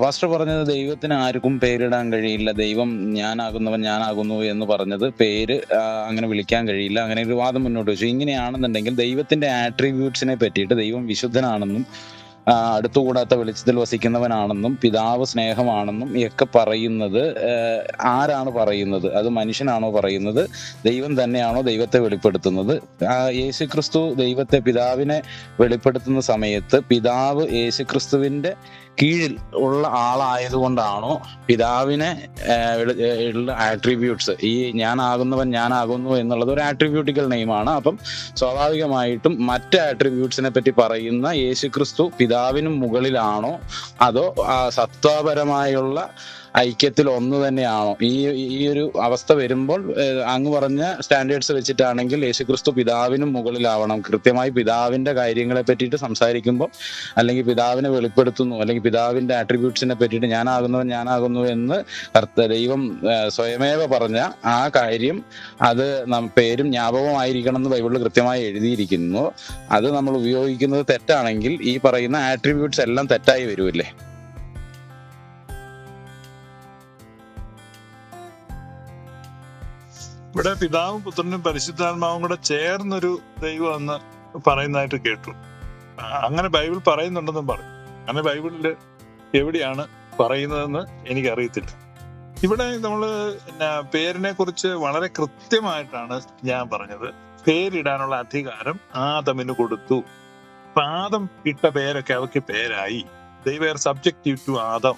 Pastor പറഞ്ഞത് ദൈവത്തിന് ആർക്കും പേരിടാൻ കഴിയില്ല. ദൈവം ഞാനാകുന്നവൻ ഞാനാകുന്നു എന്ന് പറഞ്ഞത് പേര് അങ്ങനെ വിളിക്കാൻ കഴിയില്ല. അങ്ങനെ ഒരു വാദം മുന്നോട്ട് വെച്ചു. ഇങ്ങനെയാണെന്നുണ്ടെങ്കിൽ ദൈവത്തിന്റെ ആട്രിബ്യൂട്ട്സിനെ പറ്റിയിട്ട് ദൈവം വിശുദ്ധനാണെന്നും അടുത്തുകൂടാത്ത വെളിച്ചത്തിൽ വസിക്കുന്നവനാണെന്നും പിതാവ് സ്നേഹമാണെന്നും ഒക്കെ പറയുന്നത് ആരാണ് പറയുന്നത്? അത് മനുഷ്യനാണോ പറയുന്നത്? ദൈവം തന്നെയാണോ ദൈവത്തെ വെളിപ്പെടുത്തുന്നത്? യേശുക്രിസ്തു ദൈവത്തെ പിതാവിനെ വെളിപ്പെടുത്തുന്ന സമയത്ത് പിതാവ് യേശുക്രിസ്തുവിന്റെ കീഴിൽ ഉള്ള ആളായതുകൊണ്ടാണോ പിതാവിനെ ഉള്ള- ആട്രിബ്യൂട്ട്സ്? ഈ ഞാനാകുന്നവൻ ഞാനാകുന്നു എന്നുള്ളത് ഒരു ആട്രിബ്യൂട്ടിക്കൽ നെയിമാണ്. അപ്പം സ്വാഭാവികമായിട്ടും മറ്റ് ആട്രിബ്യൂട്ട്സിനെ പറ്റി പറയുന്ന യേശുക്രിസ്തു പിതാവിനും മുകളിലാണോ അതോ സത്വപരമായുള്ള ഐക്യത്തിൽ ഒന്ന് തന്നെയാണോ? ഈ ഈ ഒരു അവസ്ഥ വരുമ്പോൾ അങ്ങ് പറഞ്ഞ സ്റ്റാൻഡേർഡ്സ് വെച്ചിട്ടാണെങ്കിൽ യേശുക്രിസ്തു പിതാവിനും മുകളിലാവണം. കൃത്യമായി പിതാവിന്റെ കാര്യങ്ങളെ പറ്റിയിട്ട് സംസാരിക്കുമ്പോൾ അല്ലെങ്കിൽ പിതാവിനെ വെളിപ്പെടുത്തുന്നു അല്ലെങ്കിൽ പിതാവിന്റെ ആട്രിബ്യൂട്ട്സിനെ പറ്റിയിട്ട് ഞാനാകുന്നവൻ ഞാനാകുന്നു എന്ന് കർത്ത ദൈവം സ്വയമേവ പറഞ്ഞ ആ കാര്യം അത് പേരും ജ്ഞാപകമായിരിക്കണം എന്ന് ബൈബിളിൽ കൃത്യമായി എഴുതിയിരിക്കുന്നു. അത് നമ്മൾ ഉപയോഗിക്കുന്നത് തെറ്റാണെങ്കിൽ ഈ പറയുന്ന ആട്രിബ്യൂട്ട്സ് എല്ലാം തെറ്റായി വരുമല്ലേ ഇവിടെ പിതാവും പുത്രനും പരിശുദ്ധാത്മാവും കൂടെ ചേർന്നൊരു ദൈവം എന്ന് പറയുന്നതായിട്ട് കേട്ടു. അങ്ങനെ ബൈബിൾ പറയുന്നുണ്ടെന്നും പറഞ്ഞു. അങ്ങനെ ബൈബിളിൽ എവിടെയാണ് പറയുന്നതെന്ന് എനിക്കറിയത്തില്ല. ഇവിടെ നമ്മൾ പേരിനെ കുറിച്ച് വളരെ കൃത്യമായിട്ടാണ് ഞാൻ പറഞ്ഞത്. പേരിടാനുള്ള അധികാരം ആദമിന് കൊടുത്തു. അപ്പൊ ആദം ഇട്ട പേരൊക്കെ അവയ്ക്ക് പേരായി. ദൈവർ സബ്ജക്റ്റീവ് ടു ആദം.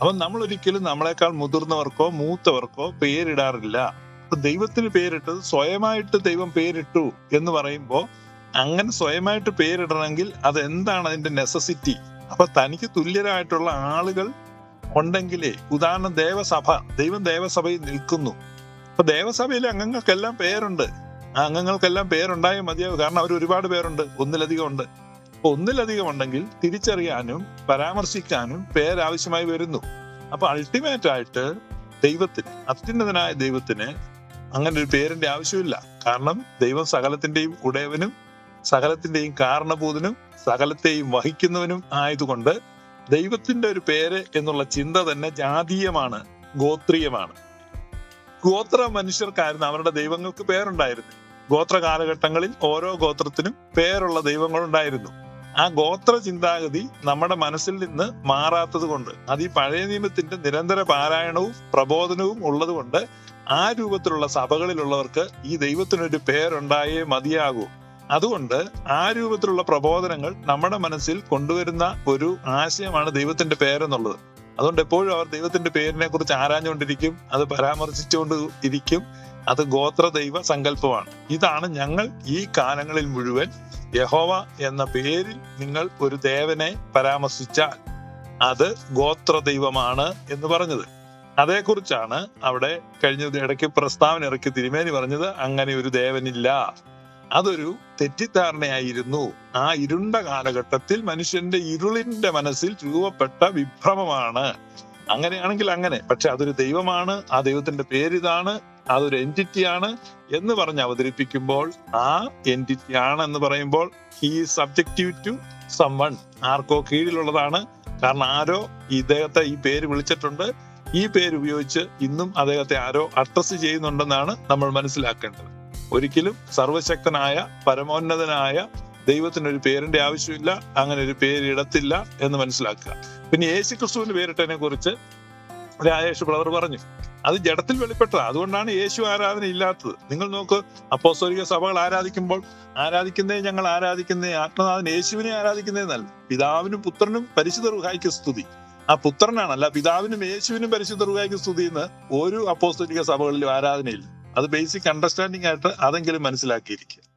അപ്പൊ നമ്മൾ ഒരിക്കലും നമ്മളെക്കാൾ മുതിർന്നവർക്കോ മൂത്തവർക്കോ പേരിടാറില്ല. അപ്പൊ ദൈവത്തിന് പേരിട്ടത് സ്വയമായിട്ട് ദൈവം പേരിട്ടു എന്ന് പറയുമ്പോൾ അങ്ങനെ സ്വയമായിട്ട് പേരിടണമെങ്കിൽ അത് എന്താണ് അതിന്റെ നെസസിറ്റി അപ്പൊ തനിക്ക് തുല്യരായിട്ടുള്ള ആളുകൾ ഉണ്ടെങ്കിലേ ഉദാഹരണം ദേവസഭ. ദൈവം ദേവസഭയിൽ നിൽക്കുന്നു. അപ്പൊ ദേവസഭയിലെ അംഗങ്ങൾക്കെല്ലാം പേരുണ്ട്. ആ അംഗങ്ങൾക്കെല്ലാം പേരുണ്ടായാൽ മതിയാവും. കാരണം അവർ ഒരുപാട് പേരുണ്ട്. ഒന്നിലധികം ഉണ്ട്. അപ്പൊ ഒന്നിലധികം ഉണ്ടെങ്കിൽ തിരിച്ചറിയാനും പരാമർശിക്കാനും പേരാവശ്യമായി വരുന്നു. അപ്പൊ അൾട്ടിമേറ്റ് ആയിട്ട് ദൈവത്തിന് അത്യുന്നതനായ ദൈവത്തിന് അങ്ങനെ ഒരു പേരിന്റെ ആവശ്യമില്ല. കാരണം ദൈവം സകലത്തിന്റെയും ഉടയവനും സകലത്തിന്റെയും കാരണഭൂതനും സകലത്തെയും വഹിക്കുന്നവനും ആയതുകൊണ്ട് ദൈവത്തിന്റെ ഒരു പേര് എന്നുള്ള ചിന്ത തന്നെ ജാതീയമാണ് ഗോത്രീയമാണ്. ഗോത്ര മനുഷ്യർക്കായിരുന്നു അവരുടെ ദൈവങ്ങൾക്ക് പേരുണ്ടായിരുന്നു ഗോത്ര കാലഘട്ടങ്ങളിൽ ഓരോ ഗോത്രത്തിനും പേരുള്ള ദൈവങ്ങളുണ്ടായിരുന്നു. ആ ഗോത്ര ചിന്താഗതി നമ്മുടെ മനസ്സിൽ നിന്ന് മാറാത്തത് കൊണ്ട് അത് ഈ പഴയ നിയമത്തിന്റെ നിരന്തര പാരായണവും പ്രബോധനവും ഉള്ളത് കൊണ്ട് ആ രൂപത്തിലുള്ള സഭകളിലുള്ളവർക്ക് ഈ ദൈവത്തിനൊരു പേരുണ്ടായേ മതിയാകൂ. അതുകൊണ്ട് ആ രൂപത്തിലുള്ള പ്രബോധനങ്ങൾ നമ്മുടെ മനസ്സിൽ കൊണ്ടുവരുന്ന ഒരു ആശയമാണ് ദൈവത്തിന്റെ പേരെന്നുള്ളത്. അതുകൊണ്ട് എപ്പോഴും അവർ ദൈവത്തിന്റെ പേരിനെ കുറിച്ച് ആരാഞ്ഞുകൊണ്ടിരിക്കും അത് പരാമർശിച്ചുകൊണ്ട് ഇരിക്കും അത് ഗോത്ര ദൈവ സങ്കല്പമാണ്. ഇതാണ് ഞങ്ങൾ ഈ കാലങ്ങളിൽ മുഴുവൻ യഹോവ എന്ന പേരിൽ നിങ്ങൾ ഒരു ദേവനെ പരാമർശിച്ചാൽ അത് ഗോത്ര ദൈവമാണ് എന്ന് പറഞ്ഞത്. അതേക്കുറിച്ചാണ് അവിടെ കഴിഞ്ഞ ഇടയ്ക്ക് പ്രസ്താവന ഇറക്കി തിരുമേനി പറഞ്ഞത് അങ്ങനെ ഒരു ദേവനില്ല. അതൊരു തെറ്റിദ്ധാരണയായിരുന്നു. ആ ഇരുണ്ട കാലഘട്ടത്തിൽ മനുഷ്യന്റെ ഇരുളിന്റെ മനസ്സിൽ രൂപപ്പെട്ട വിഭ്രമമാണ്. അങ്ങനെയാണെങ്കിൽ അങ്ങനെ പക്ഷെ അതൊരു ദൈവമാണ് ആ ദൈവത്തിന്റെ പേരിതാണ് അതൊരു എന്റിറ്റിയാണ് എന്ന് പറഞ്ഞ് അവതരിപ്പിക്കുമ്പോൾ ആ എന്റിറ്റി ആണെന്ന് പറയുമ്പോൾ ഹീ സബ്ജക്റ്റീവ് ടു സംവൺ ആർക്കോ കീഴിലുള്ളതാണ്. കാരണം ആരോ ഇദ്ദേഹത്തെ ഈ പേര് വിളിച്ചിട്ടുണ്ട്. ഈ പേര് ഉപയോഗിച്ച് ഇന്നും അദ്ദേഹത്തെ ആരോ അഡ്രസ് ചെയ്യുന്നുണ്ടെന്നാണ് നമ്മൾ മനസ്സിലാക്കേണ്ടത്. ഒരിക്കലും സർവശക്തനായ പരമോന്നതനായ ദൈവത്തിന് ഒരു പേരിന്റെ ആവശ്യമില്ല അങ്ങനെ ഒരു പേര് ഇടത്തില്ല എന്ന് മനസ്സിലാക്കുക. പിന്നെ യേശു ക്രിസ്തുവിന്റെ പേരിട്ടതിനെ കുറിച്ച് രാജേഷ് ബ്രദർ പറഞ്ഞു. അത് ജഡത്തിൽ വെളിപ്പെട്ടതാണ് അതുകൊണ്ടാണ് യേശു ആരാധന ഇല്ലാത്തത്. നിങ്ങൾ നോക്ക് അപ്പോസ്തോലിക സഭകൾ ആരാധിക്കുമ്പോൾ ആരാധിക്കുന്നേ ഞങ്ങൾ ആരാധിക്കുന്നേ ആത്മനാഥൻ യേശുവിനെ ആരാധിക്കുന്നേ നല്ല പിതാവിനും പുത്രനും പരിശുദ്ധ റുഹായിക്ക് സ്തുതി. ആ പുത്രനാണ് അല്ല പിതാവിനും യേശുവിനും പരിശുദ്ധ റുഹായിക്ക് സ്തുതി എന്ന് ഒരു അപ്പോസ്തോലിക സഭകളിലും ആരാധനയില്ല. അത് ബേസിക് അണ്ടർസ്റ്റാൻഡിംഗ് ആയിട്ട് അതെങ്കിലും മനസ്സിലാക്കിയിരിക്കുക.